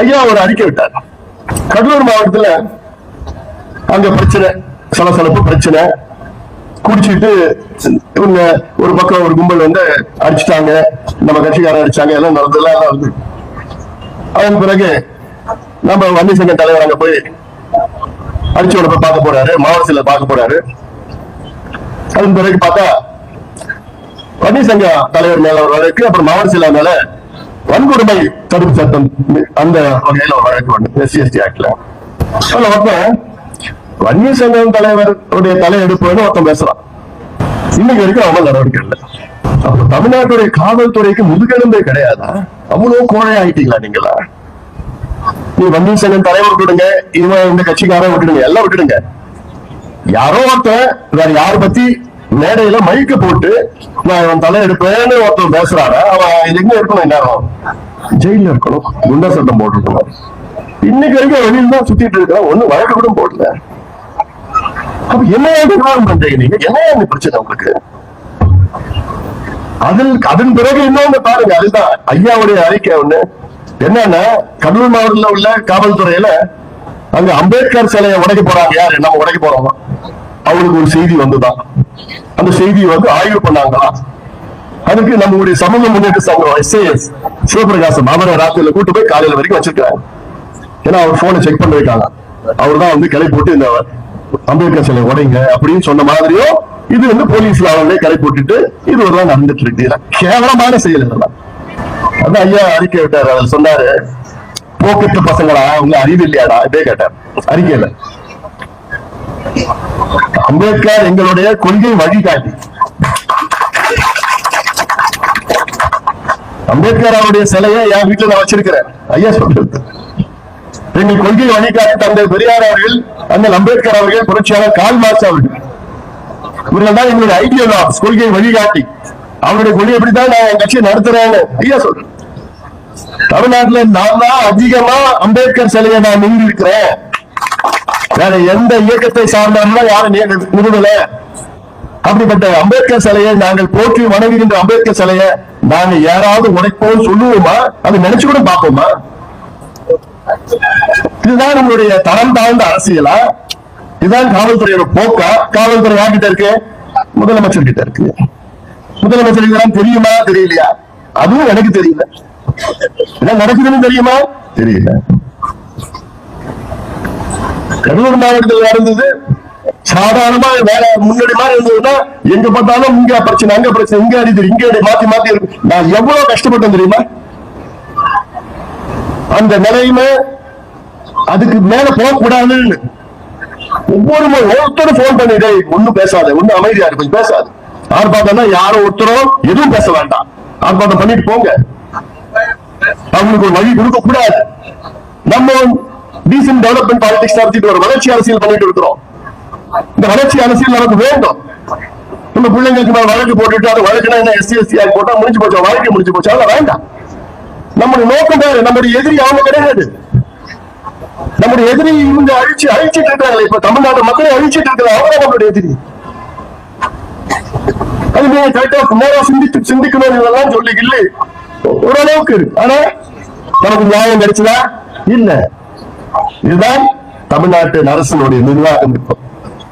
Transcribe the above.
ஐயா ஒரு அறிக்கை விட்டார். கடலூர் மாவட்டத்துல அங்க பிரச்சனை சலசலப்பு பிரச்சனை. குடிச்சிட்டு இவங்க ஒரு பக்கம் ஒரு கும்பல் வந்து அடிச்சிட்டாங்க. நம்ம கட்சிக்காரன் அடிச்சாங்க எல்லாம் நடந்ததெல்லாம் வந்து. அதன் பிறகு நம்ம வன்னி சங்க தலைவர் அங்க போய் அடிச்சவனை போய் பார்க்க போறாரு மாவட்ட பார்க்க போறாரு. அதன் பிறகு பார்த்தா வன்னி சங்க தலைவர் மேல ஒரு வழக்கு அப்புறம் மாவட்ட செயலர் மேல வன்கொடுமை தடுப்பு சட்டம் அந்த வகையில ஒரு வழக்கு ஒண்ணு எஸ்சி ஆக்ட்ல அதுல ஒருத்தன் வன்னிய சங்கம் தலைவருடைய தலையெடுப்புன்னு ஒருத்தன் பேசுறான். இன்னைக்கு வரைக்கும் அவன் நடவடிக்கை இல்லை. அப்ப தமிழ்நாட்டுடைய காவல்துறைக்கு முதுகெலும்பே கிடையாதா? அவ்வளவு கோழை ஆயிட்டீங்களா நீங்களா? நீ வன்னிய சங்கம் தலைவர் விட்டுடுங்க இவன் இந்த கட்சிக்காரன் விட்டுடுங்க எல்லாம் விட்டுடுங்க. யாரோ ஒருத்தன் வேற யாரை பத்தி மேடையில மைக்க போட்டு நான் இவன் தலை எடுப்பேன்னு ஒருத்தர் பேசுறாரு. அவன் எங்க இருக்கணும் நேரம் ஜெயில இருக்கணும். குண்டா சட்டம் போட்டுருக்கணும். இன்னைக்கு வரைக்கும் வெளியில தான் சுத்திட்டு இருக்கான். ஒண்ணு வழக்கு கூட போடல. அப்ப என்ன நிர்வாகம் பண்றீங்க நீங்க? என்ன பிரச்சனை உங்களுக்கு? அதில் அதன் பிறகு இன்னொன்னு பாருங்க அதுதான் ஐயாவுடைய அறிக்கை ஒண்ணு. என்னன்னா கடலூர் மாவட்டத்தில் உள்ள காவல்துறையில அங்க அம்பேத்கர் சிலையை உடைக்க போறாங்க. யாரு? நம்ம உடைக்க போறோமா? அவருக்கு ஒரு செய்தி வந்துதான் அந்த செய்தியை வந்து ஆய்வு பண்ணாங்களா? அதுக்கு நம்மளுடைய சமூக முன்னேற்ற சங்கம் எஸ்ஏஎஸ் சிவபிரகாசம் அவரை ராத்திரியில கூட்டு போய் காலையில வரைக்கும் வச்சிருக்காங்க ஏன்னா அவர் போனை செக் பண்ண வைக்காங்க அவர் தான் வந்து கிளை போட்டு இந்த அம்பேத்கர் சிலை உடைங்க அப்படின்னு சொன்ன மாதிரியும் இது வந்து போலீஸ்ல அவங்களே கிளை போட்டுட்டு இது ஒரு தான் நடந்துட்டு இருக்கு. கேவலமான செயல் இதெல்லாம். அதான் ஐயா அறிக்கை விட்டாரு. அவர் சொன்னாரு போக்கெட்டு பசங்களா? உங்க அறிவு இல்லையாடா? இதே கேட்டார். அறிக்கையில. அம்பேத்கர் எங்களுடைய கொள்கை வழிகாட்டி. அம்பேத்கர் அவருடைய சிலையை என் வீட்டுல நான் வச்சிருக்கிறேன். ஐயா சொல்றது எங்கள் கொள்கை வழிகாட்டி தந்தை பெரியார் அவர்கள் அண்ணல் அம்பேத்கர் அவர்கள் புரட்சியாளர் கால் மார்க்ஸ் அவர்கள். இவர்கள் தான் எங்களுடைய ஐடியல் கொள்கை வழிகாட்டி. அவருடைய கொள்கை எப்படிதான் நான் என் கட்சியை நடத்துறேன்னு. ஐயா சொல்றேன் தமிழ்நாட்டுல நான் தான் அதிகமா அம்பேத்கர் சிலையை நான் நின்று இருக்கிறேன் வேற எந்த இயக்கத்தை சார்ந்தவர்களும் யாரும் நிறுவல அப்படிப்பட்ட அம்பேத்கர் சிலையை நாங்கள் போற்றி வணங்குகின்ற அம்பேத்கர் சிலையை நாங்க யாராவது உடைப்போம் சொல்லுவோமா? அதை நினைச்சு கூட பார்ப்போமா? இதுதான் நம்மளுடைய தரம் தாழ்ந்த அரசியலா? இதுதான் காவல்துறையோட போக்கா? காவல்துறை யார்கிட்ட இருக்கு? முதலமைச்சர் கிட்ட இருக்கு. முதலமைச்சர் இதெல்லாம் தெரியுமா தெரியலையா? அதுவும் எனக்கு தெரியல. என்ன நடக்குதுன்னு தெரியுமா? தெரியல. கடலூர் மாவட்டத்தில் நடந்தது சாதாரணமா வேற முன்னாடி மாதிரி இருந்ததுன்னா எங்க பார்த்தாலும் இங்க பிரச்சனை அங்க பிரச்சனை இங்க அடிது இங்க அடி மாத்தி மாத்தி இருக்கு. நான் எவ்வளவு கஷ்டப்பட்டேன் தெரியுமா? அந்த நிலைமை அதுக்கு மேல போகக்கூடாதுன்னு. ஒவ்வொரு ஒருத்தரும் போன் பண்ணிடே ஒண்ணும் பேசாத ஒண்ணும் அமைதியா இருக்கு கொஞ்சம் பேசாது. ஆர்ப்பாட்டம்னா யாரும் ஒருத்தரோ எதுவும் பேச வேண்டாம். ஆர்ப்பாட்டம் பண்ணிட்டு போங்க. அவங்களுக்கு ஒரு வழி கொடுக்க கூடாது நம்ம டீசென்ட் டெவலப்மெண்ட் பாலிடிக்ஸ் நடத்திட்டு ஒரு வளர்ச்சி அரசியல் பண்ணிட்டு இருக்கிறோம். இந்த வளர்ச்சி அரசியல் நமக்கு வேண்டும். நம்ம பிள்ளைங்களுக்கு மேல வழக்கு போட்டுட்டு அது வழக்குனா என்ன? எஸ்சி எஸ்டி ஆகி போட்டா முடிஞ்சு போச்சா? வாழ்க்கை முடிஞ்சு போச்சா? அதெல்லாம் வேண்டாம். நம்முடைய நோக்கம் வேறு. நம்முடைய எதிரி அவங்க கிடையாது. நம்முடைய எதிரி இவங்க அழிச்சு அழிச்சிட்டு இருக்காங்க இப்ப தமிழ்நாடு மக்களை அழிச்சிட்டு இருக்கிறாங்க அவங்க நம்மளுடைய எதிரி. அது நீங்க கரெக்டா நேரா சிந்தித்து சிந்திக்கணும் இதெல்லாம் சொல்லி இல்லை ஓரளவுக்கு இருக்கு. ஆனா நமக்கு நியாயம் கிடைச்சதா? இல்ல. இதுதான் தமிழ்நாட்டு அரசனுடைய நிர்வாகம் இருக்கும்